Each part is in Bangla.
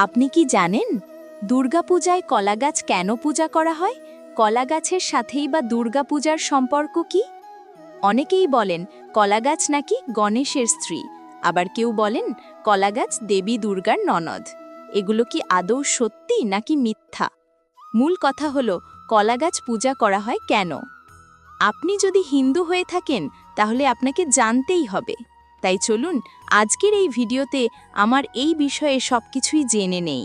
আপনি কি জানেন দুর্গাপূজায় কলাগাছ কেন পূজা করা হয়? কলাগাছের সাথেই বা দুর্গাপূজার সম্পর্ক কি? অনেকেই বলেন, কলাগাছ নাকি গণেশের স্ত্রী। আবার কেউ বলেন, কলাগাছ দেবী দুর্গার ননদ। এগুলো কি আদৌ সত্যি নাকি মিথ্যা? মূল কথা হলো, কলাগাছ পূজা করা হয় কেন? আপনি যদি হিন্দু হয়ে থাকেন, তাহলে আপনাকে জানতেই হবে। তাই চলুন আজকের এই ভিডিওতে আমার এই বিষয়ে সব কিছুই জেনে নেই।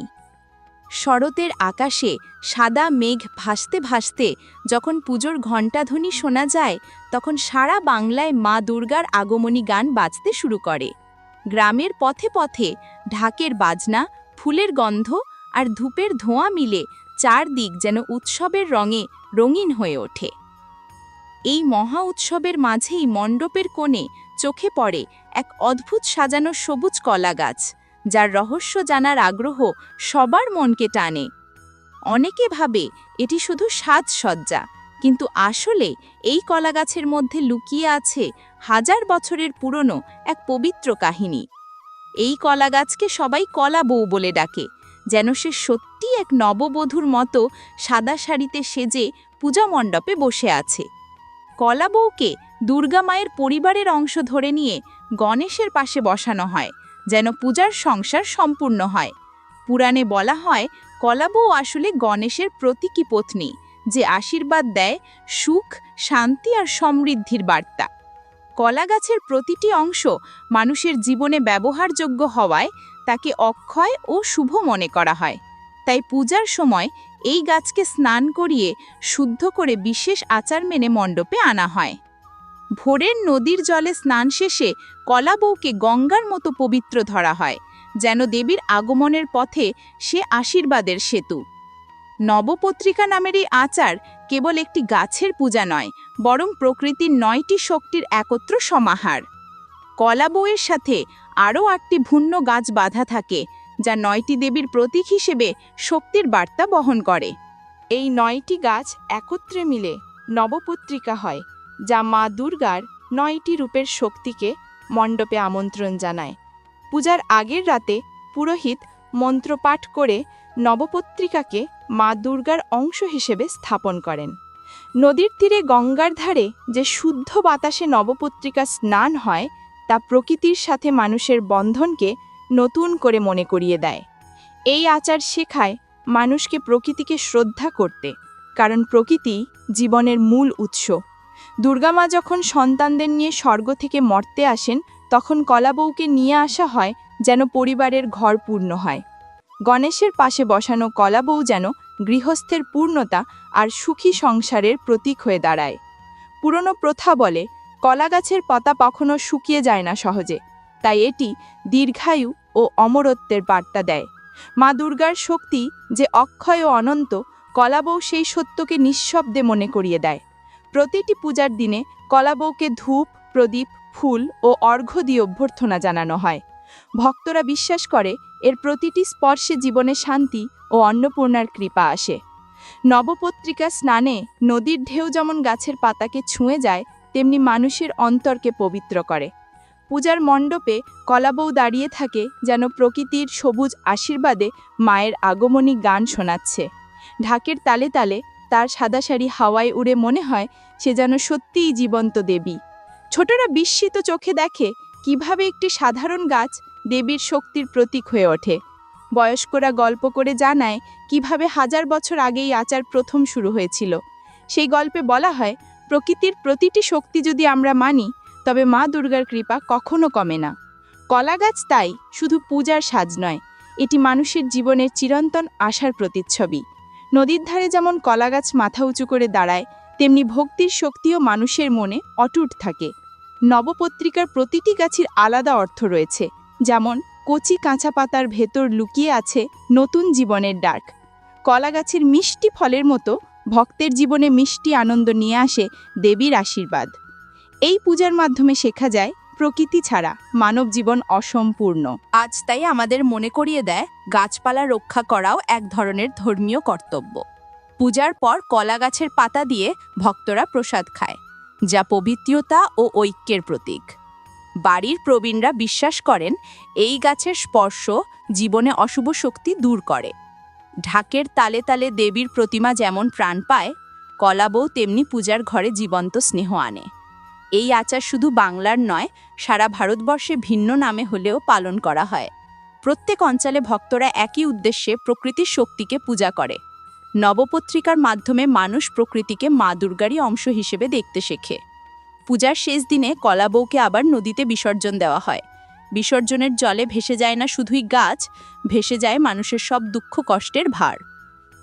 শরতের আকাশে সাদা মেঘ ভাসতে ভাসতে যখন পুজোর ঘণ্টাধ্বনি শোনা যায়, তখন সারা বাংলায় মা দুর্গার আগমনী গান বাজতে শুরু করে। গ্রামের পথে পথে ঢাকের বাজনা, ফুলের গন্ধ আর ধূপের ধোঁয়া মিলে চারদিক যেন উৎসবের রঙে রঙিন হয়ে ওঠে। এই মহা উৎসবের মাঝেই মণ্ডপের কোণে চোখে পড়ে এক অদ্ভুত সাজানো সবুজ কলা গাছ, যার রহস্য জানার আগ্রহ সবার মনকে টানে। অনেকে ভাবে এটি শুধু সাজসজ্জা, কিন্তু আসলে এই কলাগাছের মধ্যে লুকিয়ে আছে হাজার বছরের পুরনো এক পবিত্র কাহিনী। এই কলাগাছকে সবাই কলা বউ বলে ডাকে, যেন সে সত্যি এক নববধূর মতো সাদা শাড়িতে সেজে পূজা মণ্ডপে বসে আছে। কলা বউকে দুর্গা মায়ের পরিবারের অংশ ধরে নিয়ে গণেশের পাশে বসানো হয়, যেন পূজার সংসার সম্পূর্ণ হয়। পুরাণে বলা হয় কলাবউ আসলে গণেশের প্রতীকী পত্নী, যে আশীর্বাদ দেয় সুখ, শান্তি আর সমৃদ্ধির বার্তা। কলা গাছের প্রতিটি অংশ মানুষের জীবনে ব্যবহারযোগ্য হওয়ায় তাকে অক্ষয় ও শুভ মনে করা হয়। তাই পূজার সময় এই গাছকে স্নান করিয়ে শুদ্ধ করে বিশেষ আচার মেনে মণ্ডপে আনা হয়। ভোরের নদীর জলে স্নান শেষে কলাবউকে গঙ্গার মতো পবিত্র ধরা হয়, যেন দেবীর আগমনের পথে সে আশীর্বাদের সেতু। নবপত্রিকা নামের এই আচার কেবল একটি গাছের পূজা নয়, বরং প্রকৃতির নয়টি শক্তির একত্র সমাহার। কলা বউয়ের সাথে আরও আটটি ভিন্ন গাছ বাঁধা থাকে যা নয়টি দেবীর প্রতীক হিসেবে শক্তির বার্তা বহন করে। এই নয়টি গাছ একত্রে মিলে নবপত্রিকা হয়, যা মা দুর্গার নয়টি রূপের শক্তিকে মণ্ডপে আমন্ত্রণ জানায়। পূজার আগের রাতে পুরোহিত মন্ত্রপাঠ করে নবপত্রিকাকে মা দুর্গার অংশ হিসেবে স্থাপন করেন। নদীর তীরে গঙ্গার ধারে যে শুদ্ধ বাতাসে নবপত্রিকা স্নান হয়, তা প্রকৃতির সাথে মানুষের বন্ধনকে নতুন করে মনে করিয়ে দেয়। এই আচার শেখায় মানুষকে প্রকৃতিকে শ্রদ্ধা করতে, কারণ প্রকৃতি জীবনের মূল উৎস। দুর্গামা যখন সন্তানদের নিয়ে স্বর্গ থেকে মর্তে আসেন, তখন কলাবউকে নিয়ে আসা হয় যেন পরিবারের ঘর পূর্ণ হয়। গণেশের পাশে বসানো কলাবউ যেন গৃহস্থের পূর্ণতা আর সুখী সংসারের প্রতীক হয়ে দাঁড়ায়। পুরনো প্রথা বলে কলাগাছের পাতা কখনো শুকিয়ে যায় না সহজে। তাই এটি দীর্ঘায়ু ও অমরত্বের বার্তা দেয়। মা দুর্গার শক্তি যে অক্ষয় ও অনন্ত কলাবৌ সেই সত্যকে নিঃশব্দে মনে করিয়ে দেয়। প্রতিটি পূজার দিনে কলাবৌকে ধূপ, প্রদীপ, ফুল ও অর্ঘ্য দিয়ে অভ্যর্থনা জানানো হয়। ভক্তরা বিশ্বাস করে, এর প্রতিটি স্পর্শে জীবনে শান্তি ও অন্নপূর্ণার কৃপা আসে। নবপত্রিকা স্নানে নদীর ঢেউ যেমন গাছের পাতাকে ছুঁয়ে যায়, তেমনি মানুষের অন্তরকে পবিত্র করে। পূজার মণ্ডপে কলাবউ দাঁড়িয়ে থাকে যেন প্রকৃতির সবুজ আশীর্বাদে মায়ের আগমনী গান শোনাচ্ছে। ঢাকের তালে তালে তার সাদা শাড়ি হাওয়ায় উড়ে মনে হয় সে যেন সত্যিই জীবন্ত দেবী। ছোটরা বিস্মিত চোখে দেখে কীভাবে একটি সাধারণ গাছ দেবীর শক্তির প্রতীক হয়ে ওঠে। বয়স্করা গল্প করে জানায় কীভাবে হাজার বছর আগেই আচার প্রথম শুরু হয়েছিল। সেই গল্পে বলা হয়, প্রকৃতির প্রতিটি শক্তি যদি আমরা মানি তবে মা দুর্গার কৃপা কখনো কমে না। কলা গাছ তাই শুধু পূজার সাজ নয়, এটি মানুষের জীবনের চিরন্তন আশার প্রতিচ্ছবি। নদীর ধারে যেমন কলাগাছ মাথা উঁচু করে দাঁড়ায়, তেমনি ভক্তির শক্তিও মানুষের মনে অটুট থাকে। নবপত্রিকার প্রতিটি গাছের আলাদা অর্থ রয়েছে, যেমন কচি কাঁচা পাতার ভেতর লুকিয়ে আছে নতুন জীবনের ডাক। কলা গাছের মিষ্টি ফলের মতো ভক্তের জীবনে মিষ্টি আনন্দ নিয়ে আসে দেবীর আশীর্বাদ। এই পূজার মাধ্যমে শেখা যায়, প্রকৃতি ছাড়া মানব জীবন অসম্পূর্ণ। আজ তাই আমাদের মনে করিয়ে দেয়, গাছপালা রক্ষা করাও এক ধরনের ধর্মীয় কর্তব্য। পূজার পর কলা গাছের পাতা দিয়ে ভক্তরা প্রসাদ খায়, যা পবিত্রতা ও ঐক্যের প্রতীক। বাড়ির প্রবীণরা বিশ্বাস করেন, এই গাছের স্পর্শ জীবনে অশুভ শক্তি দূর করে। ঢাকের তালে তালে দেবীর প্রতিমা যেমন প্রাণ পায় কলাবউ তেমনি পূজার ঘরে জীবন্ত স্নেহ আনে। এই আচার শুধু বাংলার নয়, সারা ভারতবর্ষে ভিন্ন নামে হলেও পালন করা হয়। প্রত্যেক অঞ্চলে ভক্তরা একই উদ্দেশ্যে প্রকৃতির শক্তিকে পূজা করে। নবপত্রিকার মাধ্যমে মানুষ প্রকৃতিকে মা দুর্গারই অংশ হিসেবে দেখতে শেখে। পূজার শেষ দিনে কলাবউকে আবার নদীতে বিসর্জন দেওয়া হয়। বিসর্জনের জলে ভেসে যায় না শুধুই গাছ, ভেসে যায় মানুষের সব দুঃখ কষ্টের ভার।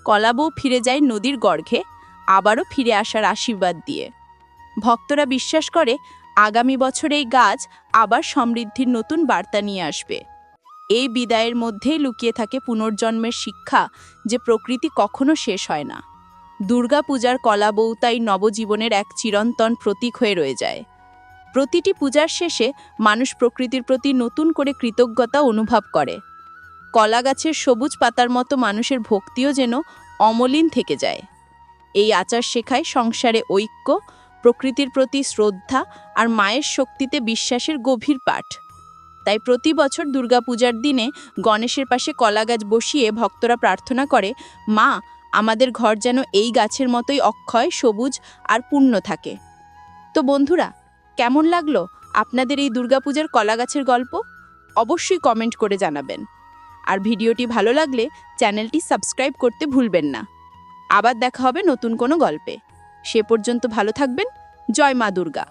কলাবউ ফিরে যায় নদীর গর্ঘে, আবারও ফিরে আসার আশীর্বাদ দিয়ে। ভক্তরা বিশ্বাস করে আগামী বছর এই গাছ আবার সমৃদ্ধির নতুন বার্তা নিয়ে আসবে। এই বিদায়ের মধ্যেই লুকিয়ে থাকে পুনর্জন্মের শিক্ষা যে প্রকৃতি কখনো শেষ হয় না। দুর্গাপূজার কলাবউ তাই নবজীবনের এক চিরন্তন প্রতীক হয়ে রয়ে যায়। প্রতিটি পূজার শেষে মানুষ প্রকৃতির প্রতি নতুন করে কৃতজ্ঞতা অনুভব করে। কলা গাছের সবুজ পাতার মতো মানুষের ভক্তিও যেন অমলিন থেকে যায়। এই আচার শেখায় সংসারে ঐক্য প্রকৃতির প্রতি শ্রদ্ধা আর মায়ের শক্তিতে বিশ্বাসের গভীর পাঠ। তাই প্রতি বছর দুর্গাপূজার দিনে গণেশের পাশে কলা গাছ বসিয়ে ভক্তরা প্রার্থনা করে, মা, আমাদের ঘর যেন এই গাছের মতোই অক্ষয়, সবুজ আর পূর্ণ থাকে। তো বন্ধুরা, কেমন লাগল আপনাদের এই দুর্গাপূজার কলা গাছের গল্প? অবশ্যই কমেন্ট করে জানাবেন। আর ভিডিওটি ভালো লাগলে চ্যানেলটি সাবস্ক্রাইব করতে ভুলবেন না। আবার দেখা হবে নতুন কোনো গল্পে। সে পর্যন্ত ভালো থাকবেন। জয় মা দুর্গা।